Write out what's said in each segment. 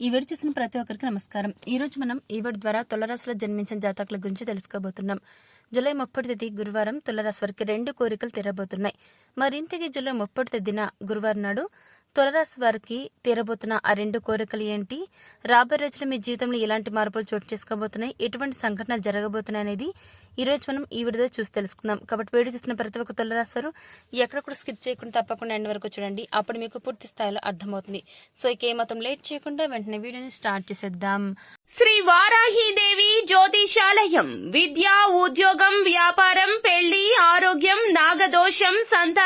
ఈ వీడియో చూసిన ప్రతి ఒక్కరికి నమస్కారం. ఈ రోజు మనం ఈ వీడియో ద్వారా తులరాశిలో జన్మించిన జాతకుల గురించి తెలుసుకోబోతున్నాం. జూలై ముప్పటి తేదీ గురువారం తులరాశి వారికి రెండు కోరికలు తీరబోతున్నాయి. మరింతగా జూలై ముప్పటి తేదీన గురువారం నాడు తులరాశి వారికి తీరబోతున్న ఆ రెండు కోరికలు ఏంటి? రాబోయే రోజుల్లో మీ జీవితంలో ఎలాంటి మార్పులు చోటు చేసుకోబోతున్నాయి? ఎటువంటి సంఘటనలు జరగబోతున్నాయి అనేది ఈ రోజు మనం ఈ వీడియో చూసి తెలుసుకుందాం. కాబట్టి వీడియో చూసిన ప్రతి ఒక్క తులరాశి వారు ఎక్కడ కూడా స్కిప్ చేయకుండా తప్పకుండా ఎండ్ వరకు చూడండి. అప్పుడు మీకు పూర్తి స్థాయిలో అర్థమవుతుంది. సో ఇక ఏమాత్రం లేట్ చేయకుండా వెంటనే వీడియోని స్టార్ట్ చేసేద్దాం. శ్రీ వారాహీదేవి జ్యోతిషాలయం. విద్య ఉద్యోగం వ్యాపారం పెళ్ళి ఆరోగ్యం నాగదోషం సంతానం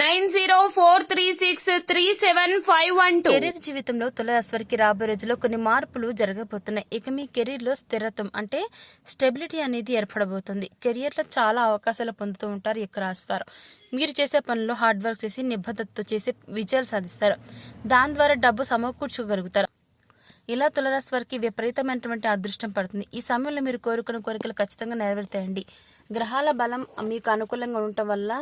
nine zero four three six three seven five one two. Career జీవితంలో తులరాశి వారికి రాబోయే రోజుల్లో కొన్ని మార్పులు జరగబోతున్నాయి. ఇక మీ కెరీర్లో స్థిరత్వం అంటే స్టెబిలిటీ అనేది ఏర్పడబోతుంది. కెరియర్లో చాలా అవకాశాలు పొందుతూ ఉంటారు ఈ రాశివారు. మీరు చేసే పనుల్లో హార్డ్ వర్క్ చేసి నిబద్ధతతో చేసి విజయాలు సాధిస్తారు. దాని ద్వారా డబ్బు సమకూర్చగలుగుతారు ఇలా తులరాశి వారికి విపరీతమైనటువంటి అదృష్టం పడుతుంది. ఈ సమయంలో మీరు కోరుకున్న కోరికలు ఖచ్చితంగా నెరవేరుతాయండి. గ్రహాల బలం మీకు అనుకూలంగా ఉండటం వల్ల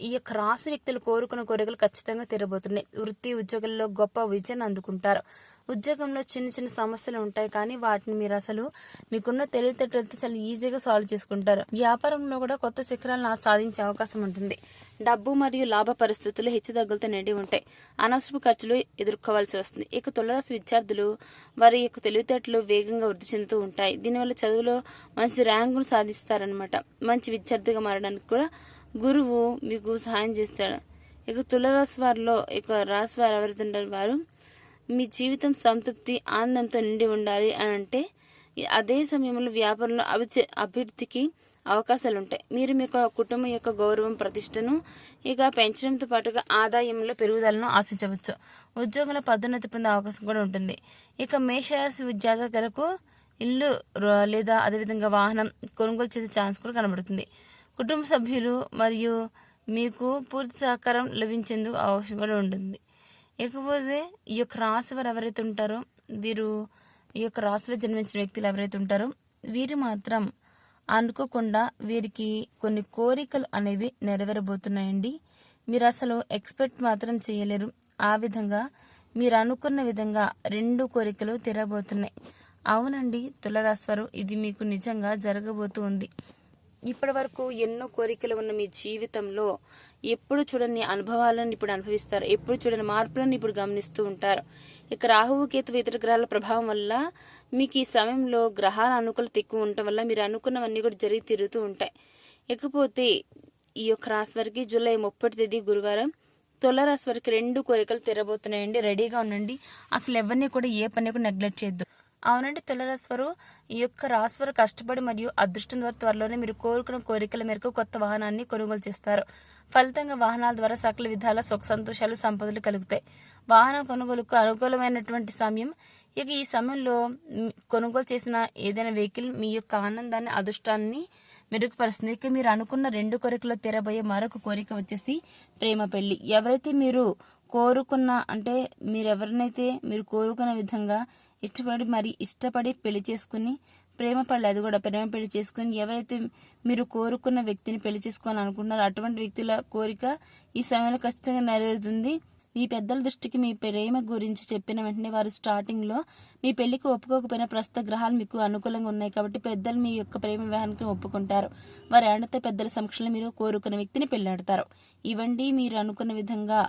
ఈ యొక్క రాశి వ్యక్తులు కోరుకున్న కోరికలు ఖచ్చితంగా తీరబోతున్నాయి. వృత్తి ఉద్యోగంలో గొప్ప విజయాన్ని అందుకుంటారు. ఉద్యోగంలో చిన్న చిన్న సమస్యలు ఉంటాయి కానీ వాటిని మీరు అసలు మీకున్న తెలివితేటలతో చాలా ఈజీగా సాల్వ్ చేసుకుంటారు. వ్యాపారంలో కూడా కొత్త శిఖరాలను సాధించే అవకాశం ఉంటుంది. డబ్బు మరియు లాభ పరిస్థితులు హెచ్చుతగ్గులతో నిండి ఉంటాయి. అనవసరపు ఖర్చులు ఎదుర్కోవాల్సి వస్తుంది. ఇక తులరాశి విద్యార్థులు వారి యొక్క తెలివితేటలు వేగంగా వృద్ధి చెందుతూ ఉంటాయి. దీనివల్ల చదువులో మంచి ర్యాంకును సాధిస్తారనమాట మంచి విద్యార్థిగా మారడానికి కూడా గురువు మీకు సహాయం చేస్తాడు. ఇక తులరాశి వారిలో ఇక రాశి వారు ఎవరైతే వారు మీ జీవితం సంతృప్తి ఆనందంతో నిండి ఉండాలి అని అంటే అదే సమయంలో వ్యాపారంలో అభి అభివృద్ధికి అవకాశాలు ఉంటాయి. మీరు మీ యొక్క కుటుంబం యొక్క గౌరవం ప్రతిష్టను ఇక పెంచడంతో పాటుగా ఆదాయంలో పెరుగుదలను ఆశించవచ్చు. ఉద్యోగుల పదోన్నతి పొందే అవకాశం కూడా ఉంటుంది. ఇక మేషరాశి విద్యార్థులకు ఇల్లు లేదా అదేవిధంగా వాహనం కొనుగోలు చేసే ఛాన్స్ కూడా కనబడుతుంది. కుటుంబ సభ్యులు మరియు మీకు పూర్తి సహకారం లభించేందుకు అవకాశం కూడా ఉంటుంది. ఇకపోతే ఈ యొక్క రాశి వారు ఎవరైతే ఉంటారో వీరు ఈ యొక్క రాశిలో జన్మించిన వ్యక్తులు ఎవరైతే ఉంటారో వీరు మాత్రం అనుకోకుండా వీరికి కొన్ని కోరికలు అనేవి నెరవేరబోతున్నాయండి. మీరు అసలు ఎక్స్పెక్ట్ మాత్రం చేయలేరు. ఆ విధంగా మీరు అనుకున్న విధంగా రెండు కోరికలు తీరబోతున్నాయి. అవునండి తులరాశి వారు ఇది మీకు నిజంగా జరగబోతుంది. ఇప్పటి వరకు ఎన్నో కోరికలు ఉన్న మీ జీవితంలో ఎప్పుడు చూడని అనుభవాలను ఇప్పుడు అనుభవిస్తారు. ఎప్పుడు చూడని మార్పులను ఇప్పుడు గమనిస్తూ ఉంటారు. ఇక రాహువు కేతువు ఇతర గ్రహాల ప్రభావం వల్ల మీకు ఈ సమయంలో గ్రహాల అనుకూలత ఎక్కువ ఉండటం వల్ల మీరు అనుకున్నవన్నీ కూడా జరిగి తిరుగుతూ ఉంటాయి. ఇకపోతే ఈ యొక్క రాశి వరకు జూలై ముప్పటి తేదీ గురువారం తులరాశి వరకు రెండు కోరికలు తెరబోతున్నాయండి. రెడీగా ఉండండి. అసలు ఎవరిని కూడా ఏ పని కూడా నెగ్లెక్ట్ చేయొద్దు. అవునండి తులరాశివారు ఈ యొక్క రాశివారు కష్టపడి మరియు అదృష్టం ద్వారా త్వరలోనే మీరు కోరుకున్న కోరికల మేరకు కొత్త వాహనాన్ని కొనుగోలు చేస్తారు. ఫలితంగా వాహనాల ద్వారా సకల విధాల సుఖ సంతోషాలు సంపదలు కలుగుతాయి. వాహనం కొనుగోలుకు అనుకూలమైనటువంటి సమయం. ఇక ఈ సమయంలో కొనుగోలు చేసిన ఏదైనా వెహికల్ మీ యొక్క ఆనందాన్ని అదృష్టాన్ని మెరుగుపరుస్తుంది. ఇక మీరు అనుకున్న రెండు కోరికలు తెరబోయే మరొక కోరిక వచ్చేసి ప్రేమ పెళ్ళి. ఎవరైతే మీరు కోరుకున్న అంటే మీరు ఎవరినైతే మీరు కోరుకున్న విధంగా ఇష్టపడి మరి ఇష్టపడి పెళ్ళి చేసుకుని ప్రేమ పడలేదు అది కూడా. ప్రేమ పెళ్ళి చేసుకుని ఎవరైతే మీరు కోరుకున్న వ్యక్తిని పెళ్ళి చేసుకోవాలని అనుకుంటున్నారో అటువంటి వ్యక్తుల కోరిక ఈ సమయంలో ఖచ్చితంగా నెరవేరుతుంది. మీ పెద్దల దృష్టికి మీ ప్రేమ గురించి చెప్పిన వెంటనే వారు స్టార్టింగ్లో మీ పెళ్ళికి ఒప్పుకోకపోయినా ప్రస్తుత గ్రహాలు మీకు అనుకూలంగా ఉన్నాయి కాబట్టి పెద్దలు మీ యొక్క ప్రేమ వివాహానికి ఒప్పుకుంటారు. వారి ఆడత పెద్దల సమక్షంలో మీరు కోరుకున్న వ్యక్తిని పెళ్ళాడతారు ఇవండి మీరు అనుకున్న విధంగా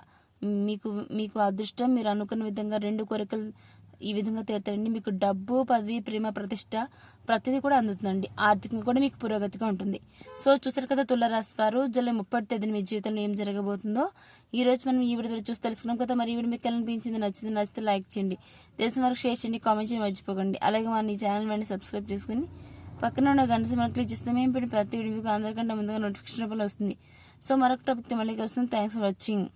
మీకు మీకు అదృష్టం మీరు అనుకున్న విధంగా రెండు కోరికలు ఈ విధంగా తీరుతాయండి. మీకు డబ్బు పదవి ప్రేమ ప్రతిష్ట ప్రతిదీ కూడా అందుతుందండి. ఆర్థికంగా కూడా మీకు పురోగతిగా ఉంటుంది. సో చూసారు కదా తులరాశి వారు జూలై ముప్పై తేదీన మీ జీవితంలో ఏం జరగబోతుందో. ఈ రోజు మనం ఈ వీడియో చూసి తెలుసుకున్నాం కదా. మరి వీడియో మీకు అనిపించింది నచ్చింది నచ్చితే లైక్ చేయండి. తెలిసిన వరకు షేర్ చేయండి కామెంట్ చేయండి మర్చిపోకండి. అలాగే మన ఈ ఛానల్ వెంటనే సబ్స్క్రైబ్ చేసుకుని పక్కన ఉన్న గంట మనం క్లిక్ చేస్తే మేము ప్రతి వీడియో మీకు అందరికంటే ముందుగా నోటిఫికేషన్ రూపంలో వస్తుంది. సో మరొక టాపిక్ మళ్ళీ కలుస్తుంది థ్యాంక్స్ ఫర్ వాచింగ్.